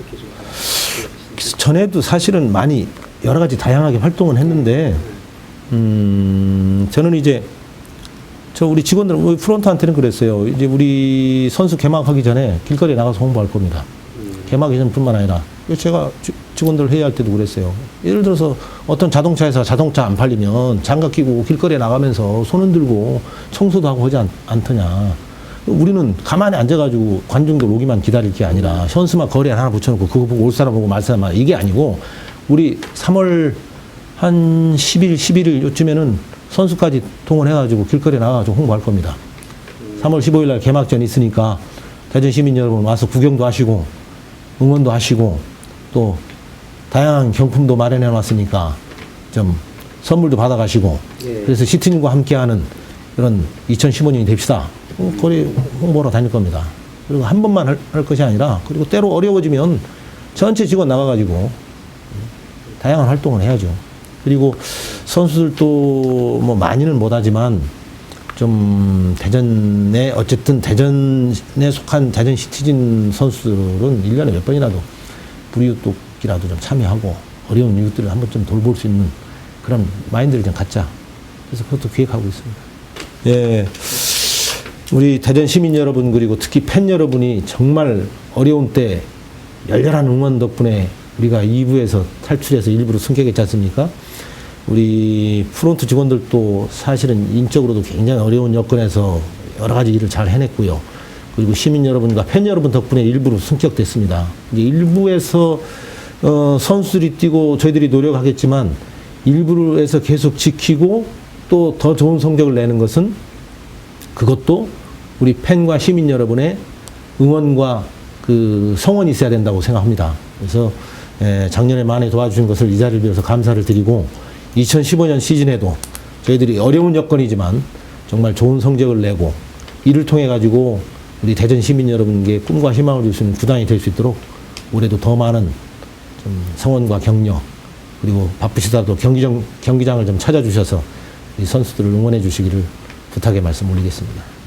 어떻게 좀 알아보셨습니까? 전에도 사실은 많이 여러 가지 다양하게 활동을 했는데 음 저는 이제 저 우리 직원들 우리 프론트한테는 그랬어요. 이제 우리 선수 개막하기 전에 길거리에 나가서 홍보할 겁니다. 개막 이전뿐만 아니라 제가 지- 직원들 회의할 때도 그랬어요. 예를 들어서 어떤 자동차 회사 자동차 안 팔리면 장갑 끼고 길거리에 나가면서 손 흔 들고 청소도 하고 하지 않, 않더냐. 우리는 가만히 앉아가지고 관중들 오기만 기다릴 게 아니라 현수막 거리에 하나 붙여놓고 그거 보고 올 사람 보고 말 사람 말 이게 아니고 우리 3월 한 10일, 11일 요쯤에는 선수까지 동원해가지고 길거리에 나가가지고 홍보할 겁니다. 3월 15일 날 개막전 있으니까 대전 시민 여러분 와서 구경도 하시고 응원도 하시고 또 다양한 경품도 마련해 놨으니까 좀 선물도 받아가시고 예. 그래서 시트님과 함께하는 그런 2015년이 됩시다. 어, 거리 홍보로 다닐 겁니다. 그리고 한 번만 할, 할 것이 아니라 그리고 때로 어려워지면 전체 직원 나가가지고 다양한 활동을 해야죠. 그리고 선수들도 뭐 많이는 못하지만 좀 대전에 어쨌든 대전에 속한 대전 시티즌 선수들은 1년에 몇 번이라도 불이웃돕기라도 좀 참여하고 어려운 이웃들을 한번 좀 돌볼 수 있는 그런 마인드를 좀 갖자. 그래서 그것도 기획하고 있습니다. 예. 우리 대전 시민 여러분 그리고 특히 팬 여러분이 정말 어려운 때 열렬한 응원 덕분에 우리가 2부에서 탈출해서 1부로 승격했지 않습니까? 우리 프론트 직원들도 사실은 인적으로도 굉장히 어려운 여건에서 여러 가지 일을 잘 해냈고요. 그리고 시민 여러분과 팬 여러분 덕분에 일부로 승격됐습니다. 이제 일부에서 어, 선수들이 뛰고 저희들이 노력하겠지만 일부에서 계속 지키고 또 더 좋은 성적을 내는 것은 그것도 우리 팬과 시민 여러분의 응원과 그 성원이 있어야 된다고 생각합니다. 그래서 에, 작년에 많이 도와주신 것을 이 자리를 빌어서 감사를 드리고 2015년 시즌에도 저희들이 어려운 여건이지만 정말 좋은 성적을 내고 이를 통해 가지고 우리 대전 시민 여러분께 꿈과 희망을 줄 수 있는 구단이 될 수 있도록 올해도 더 많은 좀 성원과 격려 그리고 바쁘시다도 경기장, 경기장을 좀 찾아주셔서 이 선수들을 응원해 주시기를 부탁의 말씀 올리겠습니다.